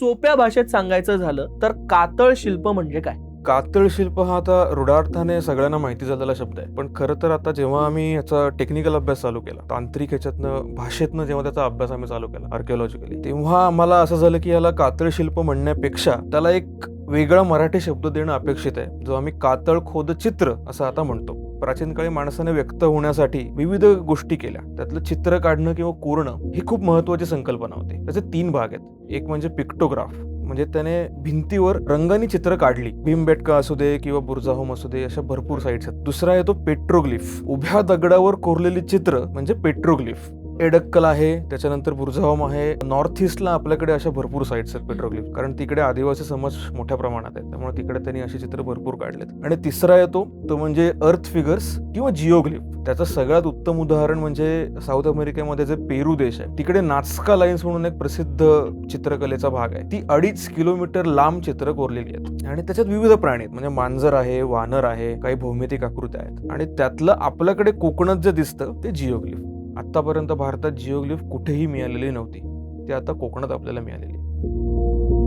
सोप्या भाषेत सांगायचं झालं तर कातळ शिल्प म्हणजे काय? कातळ शिल्प हा आता रूढार्थाने सगळ्यांना माहिती झालेला शब्द आहे. पण खरं तर आता जेव्हा आम्ही याचा टेक्निकल अभ्यास चालू केला तांत्रिक ह्याच्यातनं भाषेतनं जेव्हा त्याचा अभ्यास आम्ही चालू केला आर्किओलॉजिकली तेव्हा आम्हाला असं झालं की याला कातळ शिल्प म्हणण्यापेक्षा त्याला एक वेगळा मराठी शब्द देणं अपेक्षित आहे. जो आम्ही कातळ खोद चित्र असं आता म्हणतो. प्राचीन काळी माणसाने व्यक्त होण्यासाठी विविध गोष्टी केल्या. त्यातलं चित्र काढणं किंवा कोरणं ही खूप महत्वाची संकल्पना होती. त्याचे तीन भाग आहेत. एक म्हणजे पिक्टोग्राफ. म्हणजे त्याने भिंतीवर रंगानी चित्र काढली. भीमबेटका असू दे किंवा बुर्जाहोम असू दे अशा भरपूर साईट्स आहेत. दुसरा येतो पेट्रोग्लिफ. उभ्या दगडावर कोरलेली चित्र म्हणजे पेट्रोग्लिफ. एडक्कल आहे त्याच्यानंतर बुर्जाहोम आहे. नॉर्थ ईस्टला आपल्याकडे अशा भरपूर साईट्स आहेत पेट्रोग्लिफ कारण तिकडे आदिवासी समाज मोठ्या प्रमाणात आहे त्यामुळे तिकडे त्यांनी अशी चित्र भरपूर काढलेत. आणि तिसरा येतो तो म्हणजे अर्थ फिगर्स किंवा जिओग्लिफ त्याचं सगळ्यात उत्तम उदाहरण म्हणजे साऊथ अमेरिकेमध्ये जे पेरू देश आहे तिकडे नाचका लाईन्स म्हणून एक प्रसिद्ध चित्रकलेचा भाग आहे. ती अडीच किलोमीटर लांब चित्र कोरलेली आहेत. आणि त्याच्यात विविध प्राणी आहेत. म्हणजे मांजर आहे वानर आहे काही भौमितिक आकृत्या आहेत. आणि त्यातलं आपल्याकडे कोकणात जे दिसतं ते जिओग्लिफ आत्तापर्यंत भारतात जिओग्लिफ कुठेही मिळालेली नव्हती ते आता कोकणात आपल्याला मिळालेली आहे.